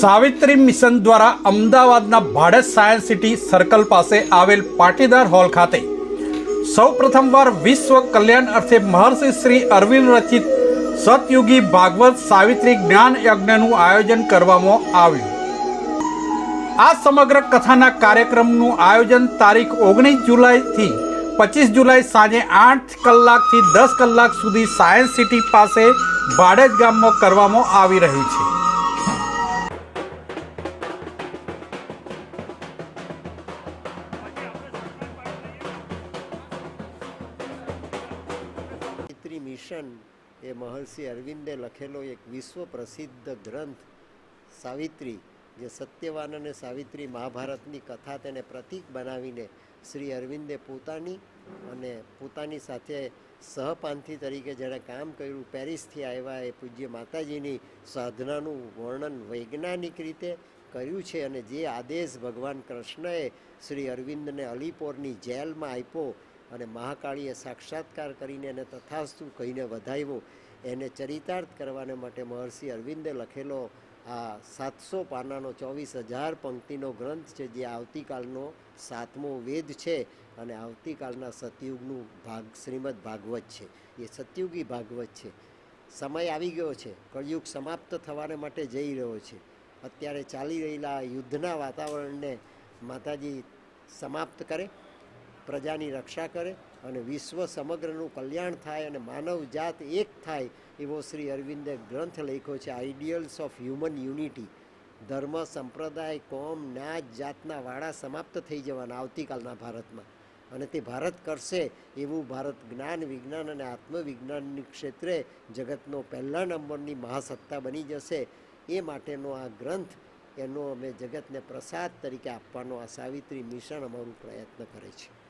Savitri mission દ્વારા અમદાવાદના Bhadaj science city circle પાસે આવેલ પાટીદાર હોલ ખાતે સૌ પ્રથમવાર વિશ્વ કલ્યાણ અર્થે મહર્ષિ શ્રી અરવિંદ રચિત સતયુગી ભાગવત સાવિત્રી જ્ઞાન યજ્ઞનું આયોજન કરવામાં આવ્યું. આ સમગ્ર કથાના કાર્યક્રમનું આયોજન તારીખ ઓગણીસ જુલાઈથી પચીસ જુલાઈ સાંજે આઠ કલાકથી દસ કલાક સુધી સાયન્સ સિટી પાસે ભાડેજ ગામમાં કરવામાં આવી રહી છે. મિશન એ મહર્ષિ અરવિંદે લખેલો એક વિશ્વ પ્રસિદ્ધ ગ્રંથ, સાવિત્રી, જે સત્યવાન અને સાવિત્રી મહાભારતની કથા તેને પ્રતીક બનાવીને શ્રી અરવિંદે પોતાની અને પોતાની સાથે સહપાંથી તરીકે જેણે કામ કર્યું, પેરિસથી આવ્યા એ પૂજ્ય માતાજીની સાધનાનું વર્ણન વૈજ્ઞાનિક રીતે કર્યું છે અને જે આદેશ ભગવાન કૃષ્ણએ શ્રી અરવિંદને અલીપોરની જેલમાં આપ્યો અને મહાકાળીએ સાક્ષાત્કાર કરીને એને તથાસ્તુ કહીને વધાવ્યો. એને ચરિતાર્થ કરવાને માટે મહર્ષિ અરવિંદે લખેલો આ સાતસો પાનાનો ચોવીસ હજાર પંક્તિનો ગ્રંથ છે, જે આવતીકાલનો સાતમો વેદ છે અને આવતીકાલના સતયુગનું ભાગ, શ્રીમદ ભાગવત છે. એ સતયુગી ભાગવત છે. સમય આવી ગયો છે. કળયુગ સમાપ્ત થવાને માટે જઈ રહ્યો છે. અત્યારે ચાલી રહેલા યુદ્ધના વાતાવરણને માતાજી સમાપ્ત કરે. પ્રજાની રક્ષા કરે અને વિશ્વ સમગ્રનું કલ્યાણ થાય અને માનવ જાત એક થાય એવો શ્રી અરવિંદે ગ્રંથ લખ્યો છે આઈડિયલ્સ ઓફ હ્યુમન યુનિટી ધર્મ, સંપ્રદાય, કોમ, નાચ, જાતના વાળા સમાપ્ત થઈ જવાના આવતીકાલના ભારતમાં. અને તે ભારત કરશે એવું ભારત જ્ઞાન, વિજ્ઞાન અને આત્મવિજ્ઞાનની ક્ષેત્રે જગતનો પહેલા નંબરની મહાસત્તા બની જશે. એ માટેનો આ ગ્રંથ એનો અમે જગતને પ્રસાદ તરીકે આપવાનો આ સાવિત્રી મિશન અમારું પ્રયત્ન કરે છે.